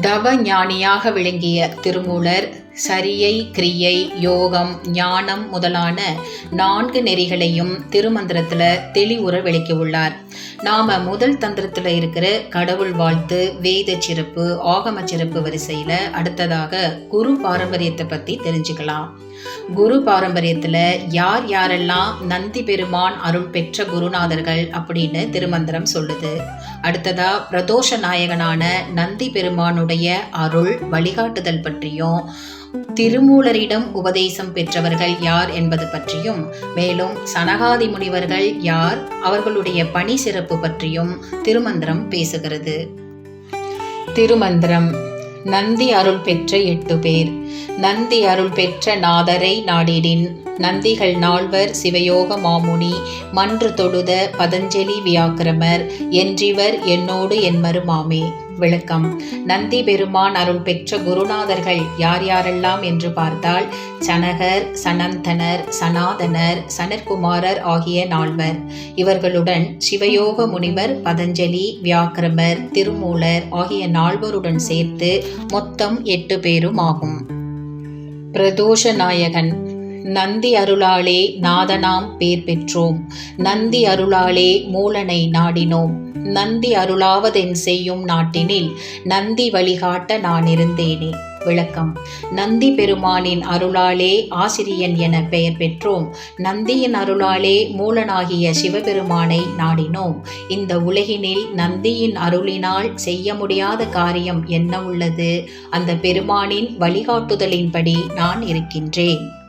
தவ ஞானியாக விளங்கிய திருமூலர் சரியை கிரியை யோகம் ஞானம் முதலான நான்கு நெறிகளையும் திருமந்திரத்தில் தெளிவுற விளக்கியுள்ளார். நாம் முதல் தந்திரத்தில் இருக்கிற கடவுள் வாழ்த்து வேத சிறப்பு ஆகம சிறப்பு வரிசையில் அடுத்ததாக குரு பாரம்பரியத்தை பற்றி தெரிஞ்சுக்கலாம். குரு பாரம்பரியத்தில் யார் யாரெல்லாம் நந்தி பெருமான் அருள் பெற்ற குருநாதர்கள் அப்படின்னு திருமந்திரம் சொல்லுது. அடுத்ததா பிரதோஷ நாயகனான நந்தி பெருமானுடைய அருள் வழிகாட்டுதல் பற்றியும் திருமூலரிடம் உபதேசம் பெற்றவர்கள் யார் என்பது பற்றியும் மேலும் சனகாதி முனிவர்கள் யார் அவர்களுடைய பணி சிறப்பு பற்றியும் திருமந்திரம் பேசுகிறது. திருமந்திரம். நந்தி அருள் பெற்ற எட்டு பேர். நந்தி அருள் பெற்ற நாதரை நாடிடின். நந்திகள் நால்வர் சிவயோக மாமுனி மன்று தொழுத பதஞ்சலி வியாக்கிரமர் என்றிவர் என்னோடு என்மரு மாமே விளக்கம். நந்தி பெருமான் அருள் பெற்ற குருநாதர்கள் யார் யாரெல்லாம் என்று பார்த்தால் சனகர் சனந்தனர் சனாதனர் சனற்குமாரர் ஆகிய நால்வர். இவர்களுடன் சிவயோக முனிவர் பதஞ்சலி வியாக்கிரமர் திருமூலர் ஆகிய நால்வருடன் சேர்த்து மொத்தம் எட்டு பேரும் ஆகும். பிரதோஷ நாயகன் நந்தி அருளாலே நாதனாம் பேர் பெற்றோம். நந்தி அருளாலே மூலனை நாடினோம். நந்தி அருளாவதென் செய்யும் நாட்டினில் நந்தி வழிகாட்ட நான் இருந்தேனே விளக்கம். நந்தி பெருமானின் அருளாலே ஆசிரியன் என பெயர் பெற்றோம். நந்தியின் அருளாலே மூலனாகிய சிவபெருமானை நாடினோம். இந்த உலகினில் நந்தியின் அருளினால் செய்ய முடியாத காரியம் என்ன உள்ளது? அந்த பெருமானின் வழிகாட்டுதலின்படி நான் இருக்கின்றேன்.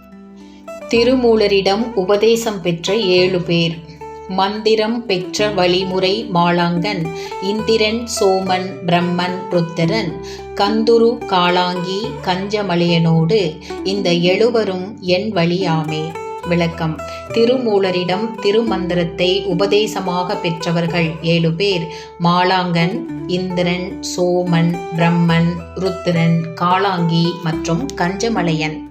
திருமூலரிடம் உபதேசம் பெற்ற ஏழு பேர். மந்திரம் பெற்ற வழிமுறை மாளாங்கன் இந்திரன் சோமன் பிரம்மன் ருத்திரன் கந்துரு காளாங்கி கஞ்சமலையனோடு இந்த எழுவரும் என் வழியாமே. விளக்கம். திருமூலரிடம் திருமந்திரத்தை உபதேசமாக பெற்றவர்கள் ஏழு பேர். மாளாங்கன் இந்திரன் சோமன் பிரம்மன் ருத்திரன் காளாங்கி மற்றும் கஞ்சமலையன்.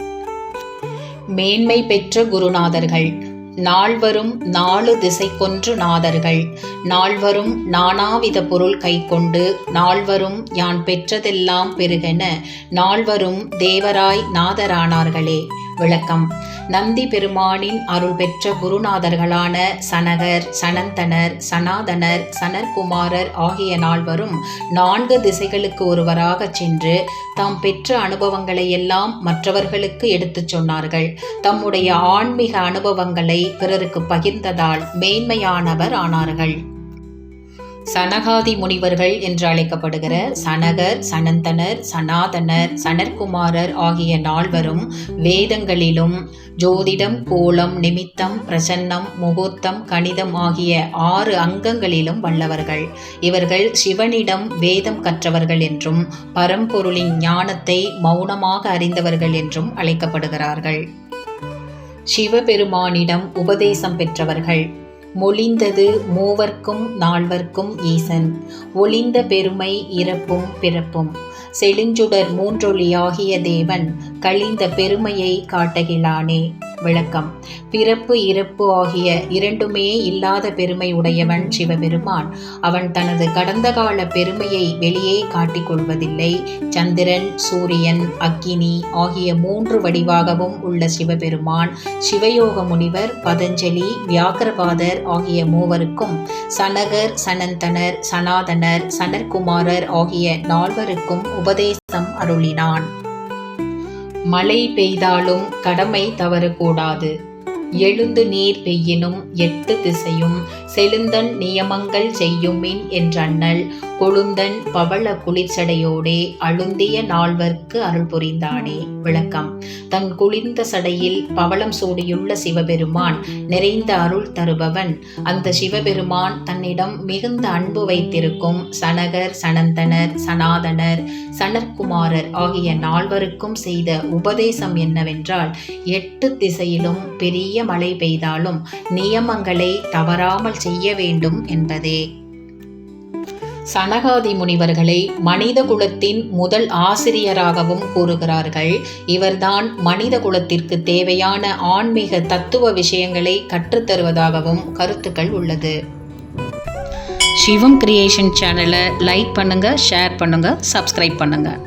மேன்மை பெற்ற குருநாதர்கள். நால்வரும் நாலு திசை கொன்று நாதர்கள். நால்வரும் நானாவித பொருள் கைக்கொண்டு நால்வரும் யான் பெற்றதெல்லாம் பெருகென நால்வரும் தேவராய் நாதரானார்களே. விளக்கம். நந்தி பெருமானின் அருள் பெற்ற குருநாதர்களான சனகர் சனந்தனர் சனாதனர் சனற்குமாரர் ஆகிய நால்வரும் நான்கு திசைகளுக்கு ஒருவராக சென்று தாம் பெற்ற அனுபவங்களை எல்லாம் மற்றவர்களுக்கு எடுத்துச் சொன்னார்கள். தம்முடைய ஆன்மீக அனுபவங்களை பிறருக்கு பகிர்ந்ததால் மேன்மையானவர் ஆனார்கள். சனகாதி முனிவர்கள் என்று அழைக்கப்படுகிற சனகர் சனந்தனர் சனாதனர் சனற்குமாரர் ஆகிய நால்வரும் வேதங்களிலும் ஜோதிடம் கோலம் நிமித்தம் பிரசன்னம் முகூர்த்தம் கணிதம் ஆகிய ஆறு அங்கங்களிலும் வல்லவர்கள். இவர்கள் சிவனிடம் வேதம் கற்றவர்கள் என்றும் பரம்பொருளின் ஞானத்தை மௌனமாக அறிந்தவர்கள் என்றும் அழைக்கப்படுகிறார்கள். சிவபெருமானிடம் உபதேசம் பெற்றவர்கள். மொழிந்தது மூவர்க்கும் நால்வர்க்கும் ஈசன். ஒளிந்த பெருமை இறப்பும் பிறப்பும். செழுஞ்சுடர் மூன்றொழியாகிய தேவன் கழிந்த பெருமையை காட்டுகிலானே. விளக்கம். பிறப்பு இறப்பு ஆகிய இரண்டுமே இல்லாத பெருமை உடையவன் சிவபெருமான். அவன் தனது கடந்த கால பெருமையை வெளியே காட்டிக்கொள்வதில்லை சந்திரன் சூரியன் அக்கினி ஆகிய மூன்று வடிவாகவும் உள்ள சிவபெருமான் சிவயோக முனிவர் பதஞ்சலி வியாக்கிரபாதர் ஆகிய மூவருக்கும் சனகர் சனந்தனர் சனாதனர் சனற்குமாரர் ஆகிய நால்வருக்கும் உபதேசம் அருளினான். மழை பெய்தாலும் கடமை தவறக்கூடாது. எழுந்து நீர் பெய்யினும் எட்டு திசையும் செழுந்தன் நியமங்கள் செய்யுமின் என்றண்ணல் கொழுந்தன் பவள குளிர்ச்சடையோடே அழுந்திய நால்வர்க்கு அருள் புரிந்தானே. விளக்கம். தன் குளிர்ந்த சடையில் பவளம் சூடியுள்ள சிவபெருமான் நிறைந்த அருள் தருபவன். அந்த சிவபெருமான் தன்னிடம் மிகுந்த அன்பு வைத்திருக்கும் சனகர் சனந்தனர் சனாதனர் சனற்குமாரர் ஆகிய நால்வருக்கும் செய்த உபதேசம் என்னவென்றால் எட்டு திசையிலும் பெரிய மழை பெய்தாலும் நியமங்களை தவறாமல் செய்ய வேண்டும் என்பதே. சனகாதி முனிவர்களை மனித குலத்தின் முதல் ஆசிரியராகவும் கூறுகிறார்கள். இவர்தான் மனித குலத்திற்கு தேவையான ஆன்மீக தத்துவ விஷயங்களை கற்றுத்தருவதாகவும் கருத்துக்கள் உள்ளது. சிவம் கிரியேஷன் சேனலை லைக் பண்ணுங்கள் ஷேர் பண்ணுங்கள் சப்ஸ்கிரைப் பண்ணுங்கள்